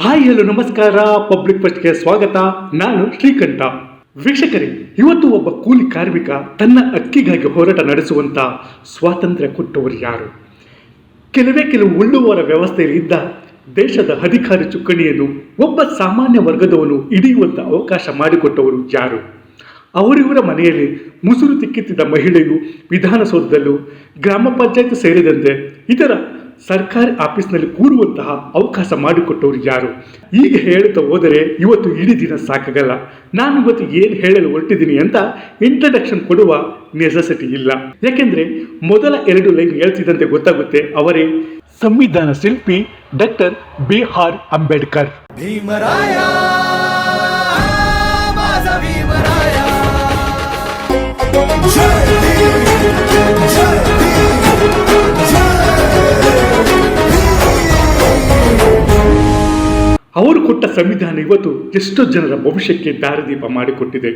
Hi, hello, ನಮಸ್ಕಾರ. Public ಫಸ್ಟ್ಗೆ ಸ್ವಾಗತ. ನಾನು ಶ್ರೀಕಂಠ. ವೀಕ್ಷಕರೇ, ಇವತ್ತು ಒಬ್ಬ ಕೂಲಿ ಕಾರ್ಮಿಕ ತನ್ನ ಅಕ್ಕಿಗಾಗಿ ಹೋರಾಟ ನಡೆಸುವಂತ ಸ್ವಾತಂತ್ರ್ಯ ಕೊಟ್ಟವರು ಯಾರು? ಕೆಲವೇ ಕೆಲವು ಉಳ್ಳುವರ ವ್ಯವಸ್ಥೆಯಲ್ಲಿ ಇದ್ದ ದೇಶದ ಅಧಿಕಾರ ಚುಕ್ಕಣಿಯನ್ನು ಒಬ್ಬ ಸಾಮಾನ್ಯ ವರ್ಗದವನು ಹಿಡಿಯುವಂಥ ಅವಕಾಶ ಮಾಡಿಕೊಟ್ಟವರು ಯಾರು? ಅವರಿವರ ಮನೆಯಲ್ಲಿ ಮುಸುರು ತಿಕ್ಕಿತ್ತಿದ್ದ ಮಹಿಳೆಯು ವಿಧಾನಸೌಧದಲ್ಲೂ ಗ್ರಾಮ ಪಂಚಾಯತ್ ಸೇರಿದಂತೆ ಇತರ ಸರ್ಕಾರಿ ಆಫೀಸ್ನಲ್ಲಿ ಕೂರುವಂತಹ ಅವಕಾಶ ಮಾಡಿಕೊಟ್ಟವರು ಯಾರು? ಈಗ ಹೇಳುತ್ತಾ ಹೋದರೆ ಇವತ್ತು ಇಡೀ ದಿನ ಸಾಕಾಗಲ್ಲ. ನಾನು ಇವತ್ತು ಏನು ಹೇಳಲು ಹೊರಟಿದ್ದೀನಿ ಅಂತ ಇಂಟ್ರಡಕ್ಷನ್ ಕೊಡುವ ನೆಸೆಸಿಟಿ ಇಲ್ಲ. ಯಾಕೆಂದ್ರೆ ಮೊದಲ ಎರಡು ಲೈನ್ ಹೇಳ್ತಿದ್ದಂತೆ ಗೊತ್ತಾಗುತ್ತೆ ಅವರೇ ಸಂವಿಧಾನ ಶಿಲ್ಪಿ doctor B R Ambedkar. Bhimaraya! ಅವರು ಕೊಟ್ಟ ಸಂವಿಧಾನ ಇವತ್ತು ಎಷ್ಟೋ ಜನರ ಭವಿಷ್ಯಕ್ಕೆ ದಾರಿದೀಪ ಮಾಡಿಕೊಟ್ಟಿದೆ.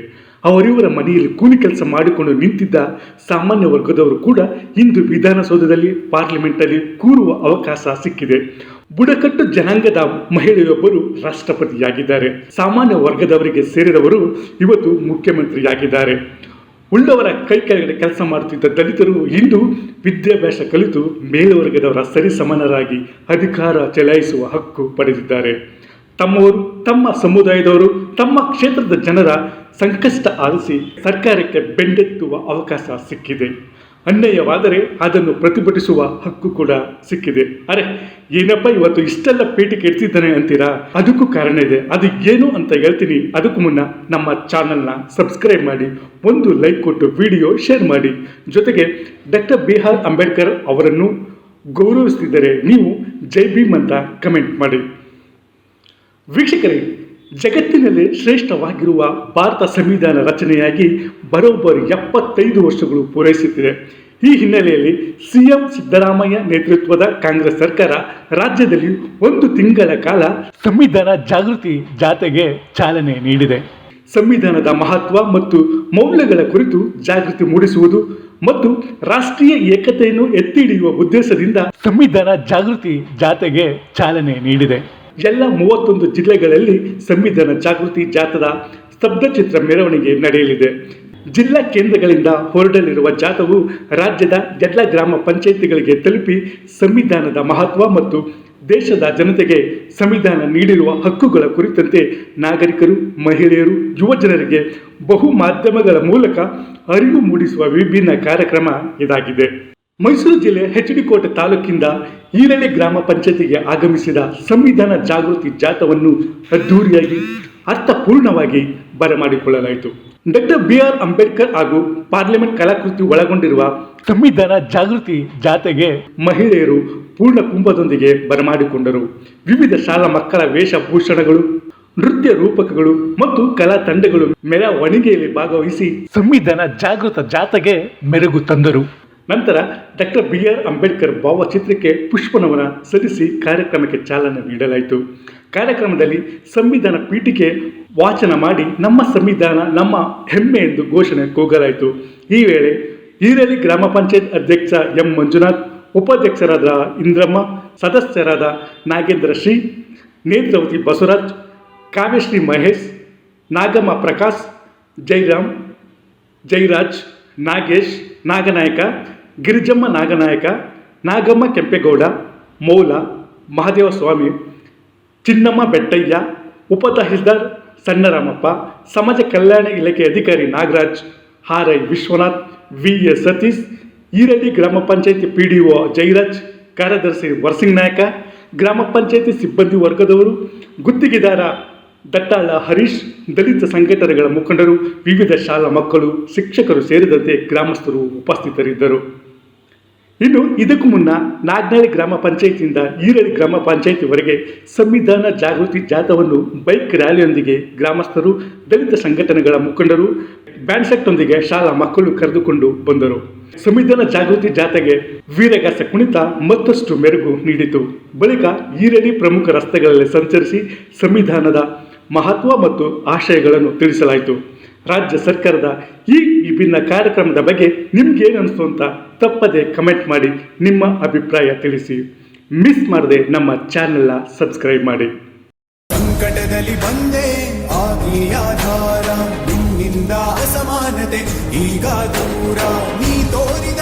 ಅವರಿವರ ಮನೆಯಲ್ಲಿ ಕೂಲಿ ಕೆಲಸ ಮಾಡಿಕೊಂಡು ನಿಂತಿದ್ದ ಸಾಮಾನ್ಯ ವರ್ಗದವರು ಕೂಡ ಇಂದು ವಿಧಾನಸೌಧದಲ್ಲಿ, ಪಾರ್ಲಿಮೆಂಟಲ್ಲಿ ಕೂರುವ ಅವಕಾಶ ಸಿಕ್ಕಿದೆ. ಬುಡಕಟ್ಟು ಜನಾಂಗದ ಮಹಿಳೆಯೊಬ್ಬರು ರಾಷ್ಟ್ರಪತಿಯಾಗಿದ್ದಾರೆ. ಸಾಮಾನ್ಯ ವರ್ಗದವರಿಗೆ ಸೇರಿದವರು ಇವತ್ತು ಮುಖ್ಯಮಂತ್ರಿಯಾಗಿದ್ದಾರೆ. ಉಳ್ಳವರ ಕೈ ಕೆಳಗಡೆ ಕೆಲಸ ಮಾಡುತ್ತಿದ್ದ ದಲಿತರು ಇಂದು ವಿದ್ಯಾಭ್ಯಾಸ ಕಲಿತು ಮೇಲ್ವರ್ಗದವರ ಸರಿಸಮಾನರಾಗಿ ಅಧಿಕಾರ ಚಲಾಯಿಸುವ ಹಕ್ಕು ಪಡೆದಿದ್ದಾರೆ. ತಮ್ಮವರು, ತಮ್ಮ ಸಮುದಾಯದವರು, ತಮ್ಮ ಕ್ಷೇತ್ರದ ಜನರ ಸಂಕಷ್ಟ ಆಲಿಸಿ ಸರ್ಕಾರಕ್ಕೆ ಬೆಂಡೆತ್ತುವ ಅವಕಾಶ ಸಿಕ್ಕಿದೆ. ಅನ್ಯಾಯವಾದರೆ ಅದನ್ನು ಪ್ರತಿಭಟಿಸುವ ಹಕ್ಕು ಕೂಡ ಸಿಕ್ಕಿದೆ. ಅರೆ, ಏನಪ್ಪ ಇವತ್ತು ಇಷ್ಟೆಲ್ಲ ಪೇಟಿಗೆ ಇರ್ತಿದ್ದಾನೆ ಅಂತೀರಾ? ಅದಕ್ಕೂ ಕಾರಣ ಇದೆ. ಅದು ಏನು ಅಂತ ಹೇಳ್ತೀನಿ. ಅದಕ್ಕೂ ಮುನ್ನ ನಮ್ಮ ಚಾನಲ್ನ ಸಬ್ಸ್ಕ್ರೈಬ್ ಮಾಡಿ, ಒಂದು ಲೈಕ್ ಕೊಟ್ಟು ವಿಡಿಯೋ ಶೇರ್ ಮಾಡಿ. ಜೊತೆಗೆ ಡಾಕ್ಟರ್ ಬಿ ಅಂಬೇಡ್ಕರ್ ಅವರನ್ನು ಗೌರವಿಸ್ತಿದ್ದರೆ ನೀವು ಜೈ ಭೀಮ್ ಅಂತ ಕಮೆಂಟ್ ಮಾಡಿ. ವೀಕ್ಷಕರೇ, ಜಗತ್ತಿನಲ್ಲಿ ಶ್ರೇಷ್ಠವಾಗಿರುವ ಭಾರತ ಸಂವಿಧಾನ ರಚನೆಯಾಗಿ ಬರೋಬ್ಬರಿ ಎಪ್ಪತ್ತೈದು ವರ್ಷಗಳು ಪೂರೈಸುತ್ತಿದೆ. ಈ ಹಿನ್ನೆಲೆಯಲ್ಲಿ ಸಿಎಂ ಸಿದ್ದರಾಮಯ್ಯ ನೇತೃತ್ವದ ಕಾಂಗ್ರೆಸ್ ಸರ್ಕಾರ ರಾಜ್ಯದಲ್ಲಿ ಒಂದು ತಿಂಗಳ ಕಾಲ ಸಂವಿಧಾನ ಜಾಗೃತಿ ಜಾಥೆಗೆ ಚಾಲನೆ ನೀಡಿದೆ. ಸಂವಿಧಾನದ ಮಹತ್ವ ಮತ್ತು ಮೌಲ್ಯಗಳ ಕುರಿತು ಜಾಗೃತಿ ಮೂಡಿಸುವುದು ಮತ್ತು ರಾಷ್ಟ್ರೀಯ ಏಕತೆಯನ್ನು ಎತ್ತಿ ಹಿಡಿಯುವ ಉದ್ದೇಶದಿಂದ ಸಂವಿಧಾನ ಜಾಗೃತಿ ಜಾಥೆಗೆ ಚಾಲನೆ ನೀಡಿದೆ. ಎಲ್ಲ ಮೂವತ್ತೊಂದು ಜಿಲ್ಲೆಗಳಲ್ಲಿ ಸಂವಿಧಾನ ಜಾಗೃತಿ ಜಾಥದ ಸ್ತಬ್ಧಚಿತ್ರ ಮೆರವಣಿಗೆ ನಡೆಯಲಿದೆ. ಜಿಲ್ಲಾ ಕೇಂದ್ರಗಳಿಂದ ಹೊರಡಲಿರುವ ಜಾಥವು ರಾಜ್ಯದ ಎಲ್ಲ ಗ್ರಾಮ ಪಂಚಾಯಿತಿಗಳಿಗೆ ತಲುಪಿ ಸಂವಿಧಾನದ ಮಹತ್ವ ಮತ್ತು ದೇಶದ ಜನತೆಗೆ ಸಂವಿಧಾನ ನೀಡಿರುವ ಹಕ್ಕುಗಳ ಕುರಿತಂತೆ ನಾಗರಿಕರು, ಮಹಿಳೆಯರು, ಯುವಜನರಿಗೆ ಬಹು ಮಾಧ್ಯಮಗಳ ಮೂಲಕ ಅರಿವು ಮೂಡಿಸುವ ವಿಭಿನ್ನ ಕಾರ್ಯಕ್ರಮ ಇದಾಗಿದೆ. ಮೈಸೂರು ಜಿಲ್ಲೆ ಎಚ್ ಡಿ ಕೋಟೆ ತಾಲೂಕಿಂದ ಈರಳೆ ಗ್ರಾಮ ಪಂಚಾಯತಿಗೆ ಆಗಮಿಸಿದ ಸಂವಿಧಾನ ಜಾಗೃತಿ ಜಾಥವನ್ನು ಅದ್ದೂರಿಯಾಗಿ, ಅರ್ಥಪೂರ್ಣವಾಗಿ ಬರಮಾಡಿಕೊಳ್ಳಲಾಯಿತು. ಡಾಕ್ಟರ್ ಬಿ ಆರ್ ಅಂಬೇಡ್ಕರ್ ಹಾಗೂ ಪಾರ್ಲಿಮೆಂಟ್ ಕಲಾಕೃತಿ ಒಳಗೊಂಡಿರುವ ಸಂವಿಧಾನ ಜಾಗೃತಿ ಜಾಥೆಗೆ ಮಹಿಳೆಯರು ಪೂರ್ಣ ಕುಂಭದೊಂದಿಗೆ ಬರಮಾಡಿಕೊಂಡರು. ವಿವಿಧ ಶಾಲಾ ಮಕ್ಕಳ ವೇಷಭೂಷಣಗಳು, ನೃತ್ಯ ರೂಪಕಗಳು ಮತ್ತು ಕಲಾ ತಂಡಗಳು ಮೆರವಣಿಗೆಯಲ್ಲಿ ಭಾಗವಹಿಸಿ ಸಂವಿಧಾನ ಜಾಗೃತ ಜಾತೆಗೆ ಮೆರುಗು ತಂದರು. ನಂತರ ಡಾಕ್ಟರ್ ಬಿ ಆರ್ ಅಂಬೇಡ್ಕರ್ ಭಾವಚಿತ್ರಕ್ಕೆ ಪುಷ್ಪನವನ ಸಲ್ಲಿಸಿ ಕಾರ್ಯಕ್ರಮಕ್ಕೆ ಚಾಲನೆ ನೀಡಲಾಯಿತು. ಕಾರ್ಯಕ್ರಮದಲ್ಲಿ ಸಂವಿಧಾನ ಪೀಠಿಕೆ ವಾಚನ ಮಾಡಿ ನಮ್ಮ ಸಂವಿಧಾನ ನಮ್ಮ ಹೆಮ್ಮೆ ಎಂದು ಘೋಷಣೆ ಕೂಗಲಾಯಿತು. ಈ ವೇಳೆ ಈರಲಿ ಗ್ರಾಮ ಪಂಚಾಯತ್ ಅಧ್ಯಕ್ಷ ಎಂ. ಮಂಜುನಾಥ್, ಉಪಾಧ್ಯಕ್ಷರಾದ ಇಂದ್ರಮ್ಮ, ಸದಸ್ಯರಾದ ನಾಗೇಂದ್ರ ಶ್ರೀ, ನೇತ್ರಾವತಿ ಬಸವರಾಜ್, ಕಾವ್ಯಶ್ರೀ ಮಹೇಶ್, ನಾಗಮ್ಮ ಪ್ರಕಾಶ್, ಜೈರಾಮ್, ಜೈರಾಜ್, ನಾಗೇಶ್, ನಾಗನಾಯಕ ಗಿರಿಜಮ್ಮ ನಾಗನಾಯಕ, ನಾಗಮ್ಮ ಕೆಂಪೇಗೌಡ, ಮೌಲ, ಮಹಾದೇವ ಸ್ವಾಮಿ, ಚಿನ್ನಮ್ಮ ಬೆಟ್ಟಯ್ಯ ಉಪತಹಸೀಲ್ದಾರ್ ಸಣ್ಣರಾಮಪ್ಪ, ಸಮಾಜ ಕಲ್ಯಾಣ ಇಲಾಖೆ ಅಧಿಕಾರಿ Nagaraj, R I Vishwanath, V S Satish, Iradi ಗ್ರಾಮ ಪಂಚಾಯತಿ ಪಿ ಡಿ ಒ ಜೈರಾಜ್, ಕಾರ್ಯದರ್ಶಿ ವರ್ಸಿಂಗ್ ನಾಯಕ, ಗ್ರಾಮ ಪಂಚಾಯತಿ ಸಿಬ್ಬಂದಿ ವರ್ಗದವರು, ಗುತ್ತಿಗೆದಾರ ದಟ್ಟಾಳ ಹರೀಶ್, ದಲಿತ ಸಂಘಟನೆಗಳ ಮುಖಂಡರು, ವಿವಿಧ ಶಾಲಾ ಮಕ್ಕಳು, ಶಿಕ್ಷಕರು ಸೇರಿದಂತೆ ಗ್ರಾಮಸ್ಥರು ಉಪಸ್ಥಿತರಿದ್ದರು. ಇನ್ನು ಇದಕ್ಕೂ ಮುನ್ನ ನಾಗ್ನಾಳಿ ಗ್ರಾಮ ಪಂಚಾಯತಿಯಿಂದ ಈರಳಿ ಗ್ರಾಮ ಪಂಚಾಯಿತಿವರೆಗೆ ಸಂವಿಧಾನ ಜಾಗೃತಿ ಜಾಥಾವನ್ನು ಬೈಕ್ ರ್ಯಾಲಿಯೊಂದಿಗೆ ಗ್ರಾಮಸ್ಥರು, ದಲಿತ ಸಂಘಟನೆಗಳ ಮುಖಂಡರು ಬ್ಯಾಂಡ್ ಸೆಟ್ನೊಂದಿಗೆ ಶಾಲಾ ಮಕ್ಕಳು ಕರೆದುಕೊಂಡು ಬಂದರು. ಸಂವಿಧಾನ ಜಾಗೃತಿ ಜಾಥಾಗೆ ವೀರಗಾಸ ಕುಣಿತ ಮತ್ತಷ್ಟು ಮೆರುಗು ನೀಡಿತು. ಬಳಿಕ ಈರಳಿ ಪ್ರಮುಖ ರಸ್ತೆಗಳಲ್ಲಿ ಸಂಚರಿಸಿ ಸಂವಿಧಾನದ ಮಹತ್ವ ಮತ್ತು ಆಶಯಗಳನ್ನು ತಿಳಿಸಲಾಯಿತು. ರಾಜ್ಯ ಸರ್ಕಾರದ ಈ ವಿಭಿನ್ನ ಕಾರ್ಯಕ್ರಮದ ಬಗ್ಗೆ ನಿಮ್ಗೇನು ಅನಿಸ್ತು ಅಂತ ತಪ್ಪದೆ ಕಮೆಂಟ್ ಮಾಡಿ, ನಿಮ್ಮ ಅಭಿಪ್ರಾಯ ತಿಳಿಸಿ. ಮಿಸ್ ಮಾಡದೆ ನಮ್ಮ ಚಾನೆಲ್ನ ಸಬ್ಸ್ಕ್ರೈಬ್ ಮಾಡಿ. ಸಂಕಟದಲ್ಲಿ ಬಂದೆ ಆಧಾರ, ನಿನ್ನಿಂದ ಅಸಮಾನತೆ, ಈಗ ದೂರ, ನೀ ತೋರಿದ.